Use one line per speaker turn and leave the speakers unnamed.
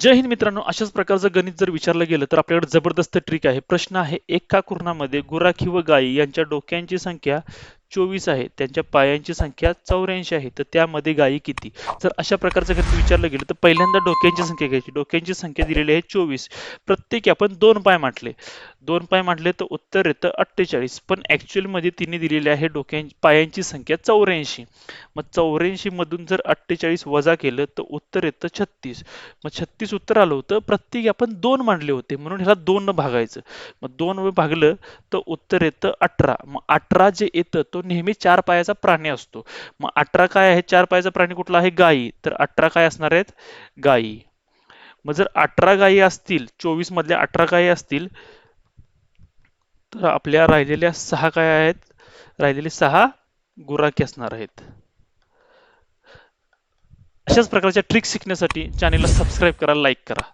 जय हिंद मित्रांनो अशाच प्रकारचं गणित जर विचारलं गेलं तर आपल्याकडे जबरदस्त ट्रिक आहे. प्रश्न आहे एका कुर्णामध्ये गुराखी व गायी यांच्या डोक्यांची संख्या चोवीस आहे. त्यांच्या पायांची संख्या चौऱ्याऐंशी आहे. तर त्यामध्ये गायी किती? जर अशा प्रकारचं गणित विचारलं गेलं तर पहिल्यांदा डोक्यांची संख्या घ्यायची. डोक्यांची संख्या दिलेली आहे चोवीस. प्रत्येकी आपण दोन पाय मांडले. दोन पाय मांडले तर उत्तर येतं अठ्ठेचाळीस. पण ॲक्च्युअलमध्ये तिने दिलेली आहे डोक्यां पायांची संख्या चौऱ्याऐंशी. मग चौऱ्याऐंशीमधून जर अठ्ठेचाळीस वजा केलं तर उत्तर येतं छत्तीस. मग छत्तीस उत्तर आलं होतं प्रत्येकी आपण दोन मांडले होते. म्हणून ह्याला दोन भागायचं. मग दोन भागलं तर उत्तर येतं अठरा. मग अठरा जे येतं तो तो नेहमी चार पायाचा प्राणी असतो. मग अठरा काय आहे? चार पायाचा प्राणी कुठला आहे? गायी तर अठरा काय असणार आहेत? गायी मग जर अठरा गायी असतील चोवीस मधल्या अठरा गायी असतील तर आपल्या राहिलेल्या सहा काय आहेत? राहिलेले सहा गुराखी असणार आहेत. अशाच प्रकारच्या ट्रिक्स शिकण्यासाठी चॅनेलला सबस्क्राईब करा लाईक करा.